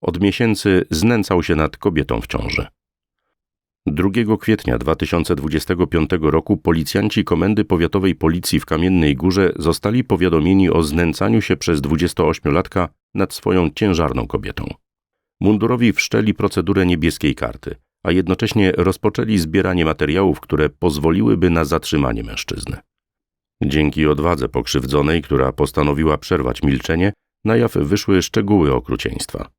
od miesięcy znęcał się nad kobietą w ciąży. 2 kwietnia 2025 roku policjanci Komendy Powiatowej Policji w Kamiennej Górze zostali powiadomieni o znęcaniu się przez 28-latka nad swoją ciężarną kobietą. Mundurowi wszczęli procedurę niebieskiej karty, a jednocześnie rozpoczęli zbieranie materiałów, które pozwoliłyby na zatrzymanie mężczyzny. Dzięki odwadze pokrzywdzonej, która postanowiła przerwać milczenie, na jaw wyszły szczegóły okrucieństwa.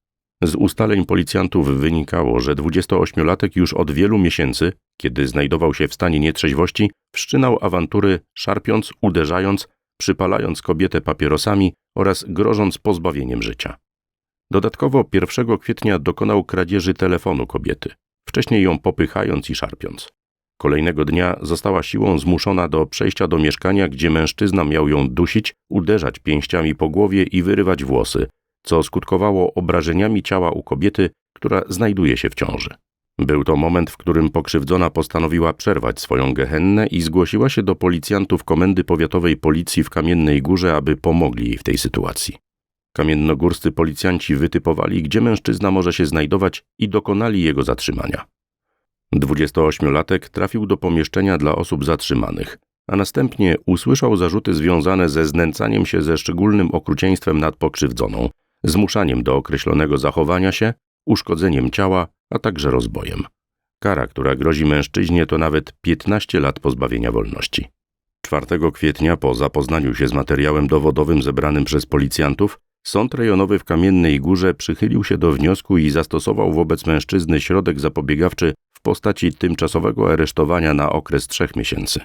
Z ustaleń policjantów wynikało, że 28-latek już od wielu miesięcy, kiedy znajdował się w stanie nietrzeźwości, wszczynał awantury, szarpiąc, uderzając, przypalając kobietę papierosami oraz grożąc pozbawieniem życia. Dodatkowo 1 kwietnia dokonał kradzieży telefonu kobiety, wcześniej ją popychając i szarpiąc. Kolejnego dnia została siłą zmuszona do przejścia do mieszkania, gdzie mężczyzna miał ją dusić, uderzać pięściami po głowie i wyrywać włosy, co skutkowało obrażeniami ciała u kobiety, która znajduje się w ciąży. Był to moment, w którym pokrzywdzona postanowiła przerwać swoją gehennę i zgłosiła się do policjantów Komendy Powiatowej Policji w Kamiennej Górze, aby pomogli jej w tej sytuacji. Kamiennogórscy policjanci wytypowali, gdzie mężczyzna może się znajdować i dokonali jego zatrzymania. 28-latek trafił do pomieszczenia dla osób zatrzymanych, a następnie usłyszał zarzuty związane ze znęcaniem się ze szczególnym okrucieństwem nad pokrzywdzoną, zmuszaniem do określonego zachowania się, uszkodzeniem ciała, a także rozbojem. Kara, która grozi mężczyźnie, to nawet 15 lat pozbawienia wolności. 4 kwietnia, po zapoznaniu się z materiałem dowodowym zebranym przez policjantów, Sąd rejonowy w Kamiennej Górze przychylił się do wniosku i zastosował wobec mężczyzny środek zapobiegawczy w postaci tymczasowego aresztowania na okres trzech miesięcy.